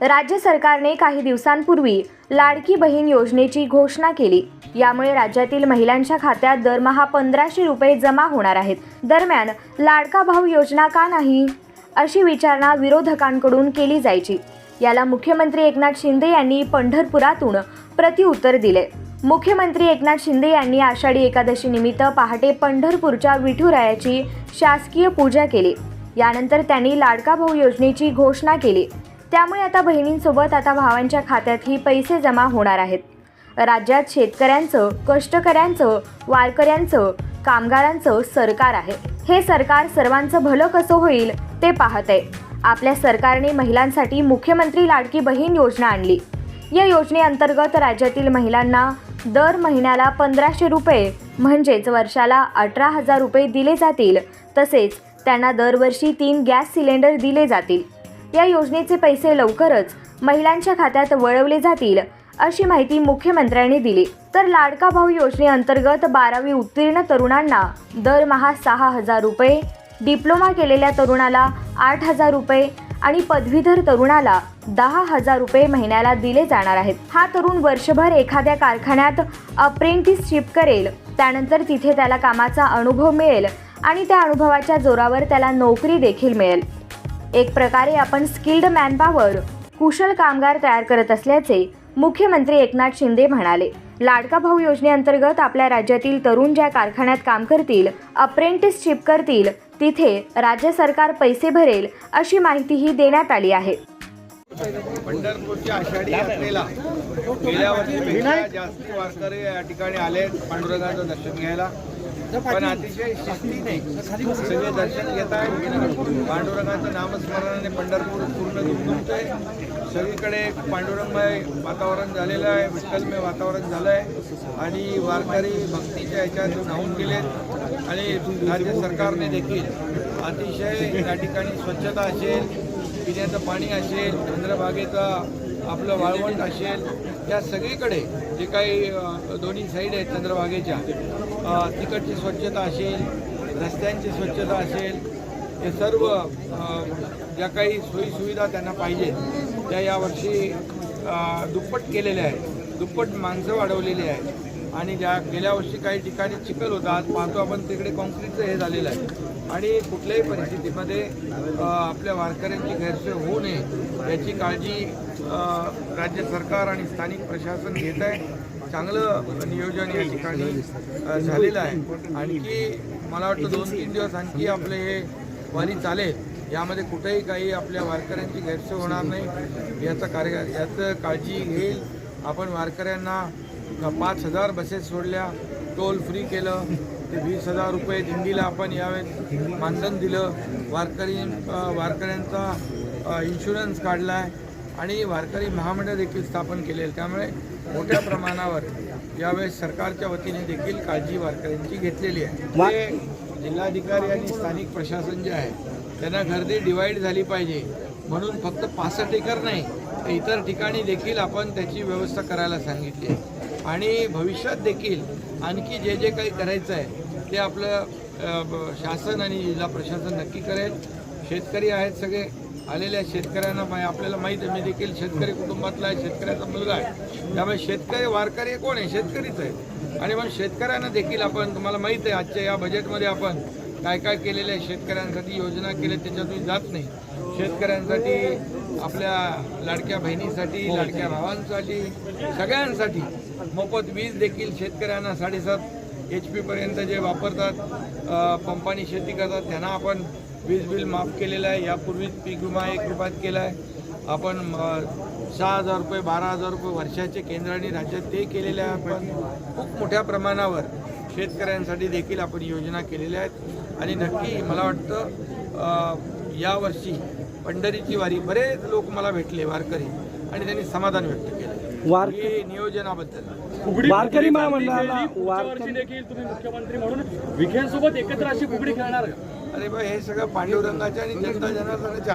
राज्य सरकारने काही दिवसांपूर्वी लाडकी बहीण योजनेची घोषणा केली. यामुळे राज्यातील महिलांच्या खात्यात दरमहा पंधराशे रुपये जमा होणार आहेत. दरम्यान लाडका भाऊ योजना का नाही? अशी विचारणा विरोधकांकडून केली जायची. याला मुख्यमंत्री एकनाथ शिंदे यांनी पंढरपुरातून प्रतिउत्तर दिले. मुख्यमंत्री एकनाथ शिंदे यांनी आषाढी एकादशी निमित्त पहाटे पंढरपूरच्या विठुरायाची शासकीय पूजा केली. यानंतर त्यांनी लाडका भाऊ योजनेची घोषणा केली. त्यामुळे आता बहिणींसोबत आता भावांच्या खात्यातही पैसे जमा होणार आहेत. राज्यात शेतकऱ्यांचं कष्टकऱ्यांचं वारकऱ्यांचं कामगारांचं सरकार आहे. हे सरकार सर्वांचं भलं कसं होईल ते पाहत आहे आपल्या सरकारने महिलांसाठी मुख्यमंत्री लाडकी बहीण योजना आणली. या योजनेअंतर्गत राज्यातील महिलांना दर महिन्याला पंधराशे रुपये म्हणजेच वर्षाला अठरा हजार रुपये दिले जातील. तसेच त्यांना दरवर्षी तीन गॅस सिलेंडर दिले जातील. या योजनेचे पैसे लवकरच महिलांच्या खात्यात वळवले जातील अशी माहिती मुख्यमंत्र्यांनी दिली. तर लाडका भाऊ योजनेअंतर्गत बारावी उत्तीर्ण तरुणांना दरमहा सहा हजार रुपये डिप्लोमा केलेल्या तरुणाला आठ हजार रुपये आणि पदवीधर तरुणाला दहा हजार रुपये महिन्याला दिले जाणार आहेत. हा तरुण वर्षभर एखाद्या कारखान्यात अप्रेंटिसशिप करेल. त्यानंतर तिथे त्याला कामाचा अनुभव मिळेल आणि त्या अनुभवाच्या जोरावर त्याला नोकरी देखील मिळेल. एक प्रकारे आपण स्किल्ड मॅनपावर कुशल कामगार तयार करत असल्याचे मुख्यमंत्री एकनाथ शिंदे म्हणाले. लाडका भाऊ योजनेअंतर्गत आपल्या राज्यातील तरुण ज्या कारखान्यात काम करतील अप्रेंटिसशिप करतील तिथे राज्य सरकार पैसे भरेल अशी माहितीही देण्यात आली आहे. पंढरपूरच्या आषाढी यात्रेला गेल्या वर्षीपेक्षा जास्त वारकरी या ठिकाणी आले पांडुरंगाचं दर्शन घ्यायला. पण अतिशय शिस्तीने सगळे दर्शन घेत आहेत पांडुरंगाचं नामस्मरणाने पंढरपूर पूर्ण दुमदुमतंय. सगळीकडे पांडुरंगमय वातावरण झालेलं आहे विठ्ठलमय वातावरण झालं आहे आणि वारकरी भक्तीच्या ह्याच्यात न्हावून गेलेत. आणि राज्य सरकारने देखील अतिशय या ठिकाणी स्वच्छता असेल पिण्याचं पाणी असेल चंद्रभागेचा आपलं वाळवंट असेल या सगळीकडे जे काही दोन्ही साईड आहेत चंद्रभागेच्या तिकडची स्वच्छता असेल रस्त्यांची स्वच्छता असेल हे सर्व ज्या काही सोयीसुविधा त्यांना पाहिजेत त्या यावर्षी दुप्पट केलेल्या आहेत दुप्पट माणसं वाढवलेली आहेत. आणि ज्या गेल्या वर्षी काही ठिकाणी चिखल होता आज पाहतो आपण तिकडे कॉन्क्रीटचं हे झालेलं आहे. आणि कुठल्याही परिस्थितीमध्ये आपल्या वारकऱ्यांची गैरसोय होऊ नये याची काळजी राज्य सरकार आणि स्थानिक प्रशासन घेत आहे. चांगलं नियोजन या ठिकाणी झालेलं आहे. आणखी मला वाटतं दोन तीन दिवस आणखी आपले हे वारी चालेल. यामध्ये कुठेही काही आपल्या वारकऱ्यांची गैरसोय होणार नाही. याचा कार्य याचं काळजी घेईल. आपण वारकऱ्यांना पाच हजार बसेस सोडल्या टोल फ्री केलं ते वीस हजार रुपये दिंडीला आपण यावेळेस मानधन दिलं वारकरी वारकऱ्यांचा इन्शुरन्स काढला आहे आणि वारकरी महामंडळ देखील स्थापन केले त्यामुळे मोठ्या प्रमाणावर यावेळेस सरकारच्या वतीने देखील काळजी वारकऱ्यांची घेतलेली आहे. ते जिल्हाधिकारी आणि स्थानिक प्रशासन जे आहे त्यांना गर्दी डिवाईड झाली पाहिजे. म्हणून फक्त पासष्ट एकर नाही तर इतर ठिकाणी देखील आपण त्याची व्यवस्था करायला सांगितली आहे. आणि भविष्यात देखील आणखी जे जे काही करायचं आहे ते आपलं ब- शासन आणि जिल्हा प्रशासन नक्की करेल. शेतकरी आहेत सगळे. आलेल्या शेतकऱ्यांना मा आपल्याला माहीत आहे मी देखील शेतकरी कुटुंबातला आहे शेतकऱ्याचा मुलगा आहे. त्यामुळे शेतकरी वारकरी कोण आहे? शेतकरीच आहे. आणि मग शेतकऱ्यांना देखील आपण तुम्हाला माहीत आहे आजच्या या बजेटमध्ये आपण काय काय केलेलं आहे शेतकऱ्यांसाठी योजना केल्या त्याच्यातून जात नाही. शेतकऱ्यांसाठी आपल्या लाडक्या बहिणीसाठी लाडक्या भावांसाठी सगळ्यांसाठी मोफत वीज देखील शेतकऱ्यांना साडेसात एच पीपर्यंत जे वापरतात पंपानी शेती करतात त्यांना आपण वीज बिल माफ केलेलं आहे. यापूर्वीच पीक विमा एक रुपयात केला आहे. आपण सहा हजार रुपये बारा हजार रुपये वर्षाचे केंद्राने राज्यात ते केलेले आहे. आपण खूप मोठ्या प्रमाणावर शेतकऱ्यांसाठी देखील आपण योजना केलेल्या आहेत. आणि नक्की मला वाटतं अ, यावर्षी पंढरीची वारी बरेच लोक मला भेटले वारकरी आणि त्यांनी समाधान व्यक्त केलं. वार ही नियोजनाबद्दल. वारकरी महामंडळाला पुढच्या वर्षी वारकरी देखील तुम्ही मुख्यमंत्री म्हणून विखेंसोबत एकत्र अशी फुगडी खेळणार का अरे बा हे सगळं पांडुरंगाच्या आणि जनता जनार्दनाच्या